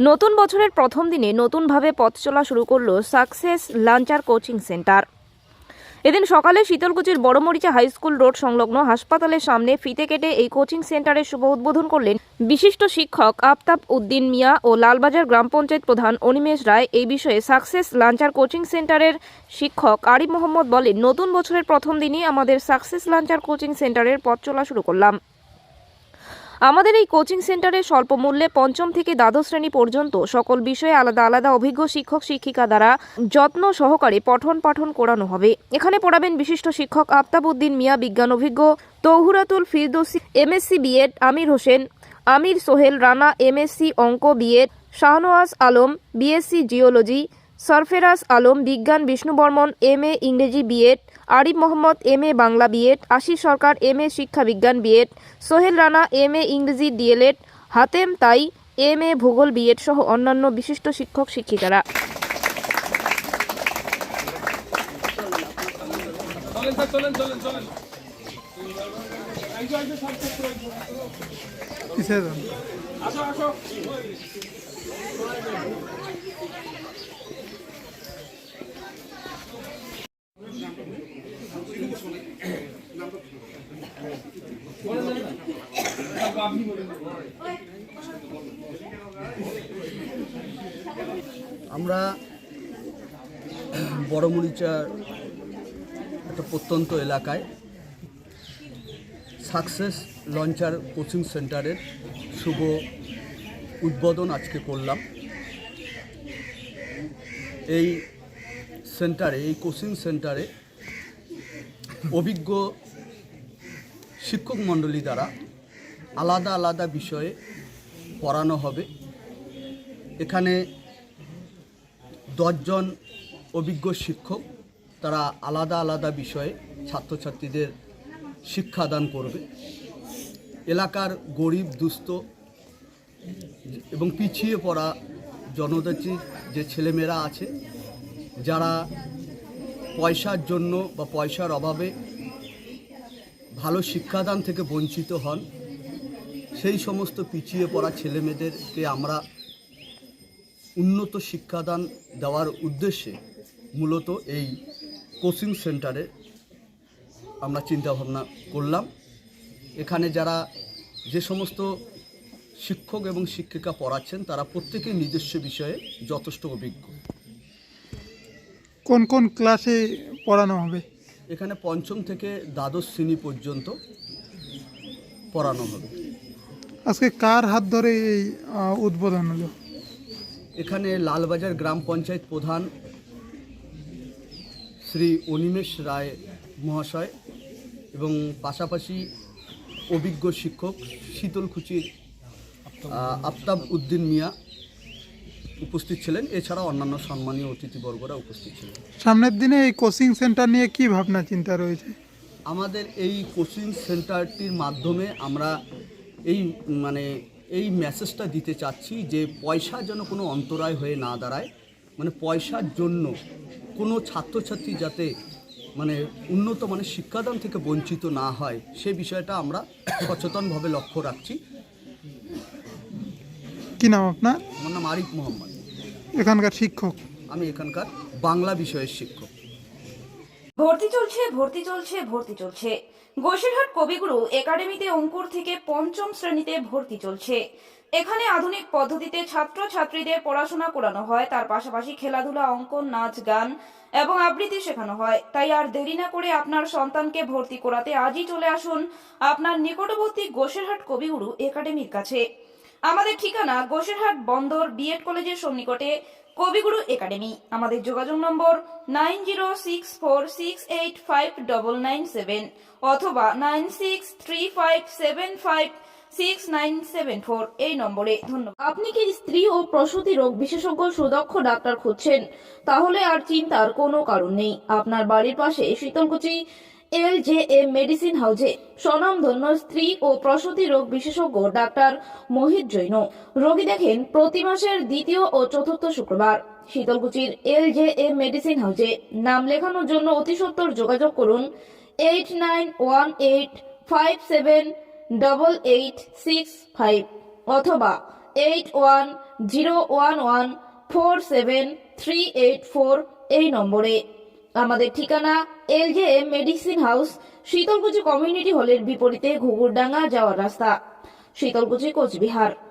নতুন বছরের প্রথম দিনে নতুনভাবে পথ চলা শুরু করল সাকসেস লাঞ্চার কোচিং সেন্টার। এদিন সকালে শীতলকুচির বড়মরিচা হাই স্কুল রোড সংলগ্ন হাসপাতালের সামনে ফিতে কেটে এই কোচিং সেন্টারের শুভ উদ্বোধন করলেন বিশিষ্ট শিক্ষক আফতাব উদ্দিন মিয়া ও লালবাজার গ্রাম পঞ্চায়েত প্রধান অনিমেষ রায় এই বিষয়ে সাকসেস লাঞ্চার কোচিং সেন্টারের শিক্ষক আরিফ মোহাম্মদ বলেন, নতুন বছরের প্রথম দিনই আমাদের সাকসেস লাঞ্চার কোচিং সেন্টারের পথ চলা শুরু করলাম। আমাদের এই কোচিং সেন্টারে স্বল্প মূল্যে পঞ্চম থেকে দ্বাদশ শ্রেণি পর্যন্ত সকল বিষয়ে আলাদা আলাদা অভিজ্ঞ শিক্ষক, শিক্ষিকা দ্বারা যত্ন সহকারে পঠন পাঠন করানো হবে। এখানে পড়াবেন বিশিষ্ট শিক্ষক আফতাবউদ্দিন মিয়া, বিজ্ঞান অভিজ্ঞ Tauhuratul Firdousi, MSc BEd Amir Hossain Amir Sohel Rana, MSc অঙ্ক BEd, Shahnawaz Alam, BSc geology, Sarfaraz Alam, বিজ্ঞান বিষ্ণু বর্মন এম এ ইংরেজি BEd, Arif Mohammad M A Bangla BEd, Ashis Sarkar M A শিক্ষা বিজ্ঞান BEd, Sohel Rana M A ইংরেজি DElEd, Hatem তাই M A ভূগোল B Ed সহ অন্যান্য বিশিষ্ট শিক্ষক শিক্ষিকারা। চলেন চলেন চলেন চলেন আসো আমরা বড়মরিচার একটা প্রত্যন্ত এলাকায় সাকসেস লঞ্চার কোচিং সেন্টারের শুভ উদ্বোধন আজকে করলাম। এই সেন্টারে, এই কোচিং সেন্টারে অভিজ্ঞ শিক্ষক মণ্ডলী দ্বারা আলাদা আলাদা বিষয়ে পড়ানো হবে। এখানে দশজন অভিজ্ঞ শিক্ষক তারা আলাদা আলাদা বিষয়ে ছাত্রছাত্রীদের শিক্ষাদান করবে। এলাকার গরিব, দুস্থ এবং পিছিয়ে পড়া জনজাতির যে ছেলেমেয়েরা আছে, যারা পয়সার জন্য বা পয়সার অভাবে ভালো শিক্ষাদান থেকে বঞ্চিত হন, সেই সমস্ত পিছিয়ে পড়া ছেলেমেয়েদেরকে আমরা উন্নত শিক্ষাদান দেওয়ার উদ্দেশ্যে মূলত এই কোচিং সেন্টারে আমরা চিন্তাভাবনা করলাম। এখানে যারা যে সমস্ত শিক্ষক এবং শিক্ষিকা পড়াচ্ছেন তারা প্রত্যেকেই নিজস্ব বিষয়ে যথেষ্ট অভিজ্ঞ। কোন কোন ক্লাসে পড়ানো হবে? এখানে পঞ্চম থেকে দ্বাদশ শ্রেণি পর্যন্ত পড়ানো হবে। আজকে কার হাত ধরে এই উদ্বোধন হলো? এখানে লালবাজার গ্রাম পঞ্চায়েত প্রধান শ্রী অনিমেষ রায় মহাশয় এবং পাশাপাশি অভিজ্ঞ শিক্ষক শীতলকুচির আফতাব উদ্দিন মিয়া উপস্থিত ছিলেন। এছাড়া অন্যান্য সম্মানীয় অতিথিবর্গরা উপস্থিত ছিলেন। সামনের দিনে এই কোচিং সেন্টার নিয়ে কি ভাবনা চিন্তা রয়েছে? আমাদের এই কোচিং সেন্টারটির মাধ্যমে আমরা এই মানে এই মেসেজটা দিতে চাচ্ছি যে পয়সা যেন কোনো অন্তরায় হয়ে না দাঁড়ায়। মানে পয়সার জন্য কোনো ছাত্রছাত্রী যাতে মানে উন্নত মানের শিক্ষাদান থেকে বঞ্চিত না হয় সে বিষয়টা আমরা সচেতনভাবে লক্ষ্য রাখছি। কি নাম আপনার? আমার নাম আরিফ মোহাম্মদ। এখানকার শিক্ষক? আমি এখানকার বাংলা বিষয়ের শিক্ষক। ভর্তি চলছে ভর্তি চলছে ভর্তি চলছে। গোসিরহাট কবিগুরু একাডেমিতে অঙ্কুর থেকে পঞ্চম শ্রেণীতে ভর্তি চলছে। এখানে আধুনিক পদ্ধতিতে ছাত্র ছাত্রীদের পড়াশোনা করানো হয়, তার পাশাপাশি খেলাধুলা, অঙ্কন, নাচ, গান এবং আবৃত্তি শেখানো হয়। তাই আর দেরি না করে আপনার সন্তানকে ভর্তি করাতে আজই চলে আসুন আপনার নিকটবর্তী গোসেরহাট কবিগুরু একাডেমির কাছে। আমাদের ঠিকানা গোসেরহাট বন্দর বিএড কলেজের সন্নিকটে কবিগুরু একাডেমি। আমাদের যোগাযোগ নম্বর nine zero six four six eight five double nine seven অথবা nine six three five seven five six nine seven four এই নম্বরে। ধন্যবাদ। আপনি কি স্ত্রী ও প্রসূতি রোগ বিশেষজ্ঞ সুদক্ষ ডাক্তার খুঁজছেন? তাহলে আর চিন্তার কোনো কারণ নেই। আপনার বাড়ির পাশে Sitalkuchi L J M medicine হাউসে স্বনামধন্য স্ত্রী ও প্রসূতি রোগ বিশেষজ্ঞ ডাক্তার মোহিত জৈন। রোগী দেখেন, প্রতি মাসের দ্বিতীয় ও চতুর্থ শুক্রবার। শীতলকুচির এল জে এম মেডিসিন হাউজে নাম লেখানোর জন্য অতি সত্বর যোগাযোগ করুন eight nine one eight five seven double eight six five অথবা eight one zero one one four seven three eight four এই নম্বরে। আমাদের ঠিকানা L J M medicine house, Sitalkuchi community হলের বিপরীতে ঘুঘুরডাঙ্গা যাওয়ার রাস্তা। শীতলকুচি, কোচবিহার।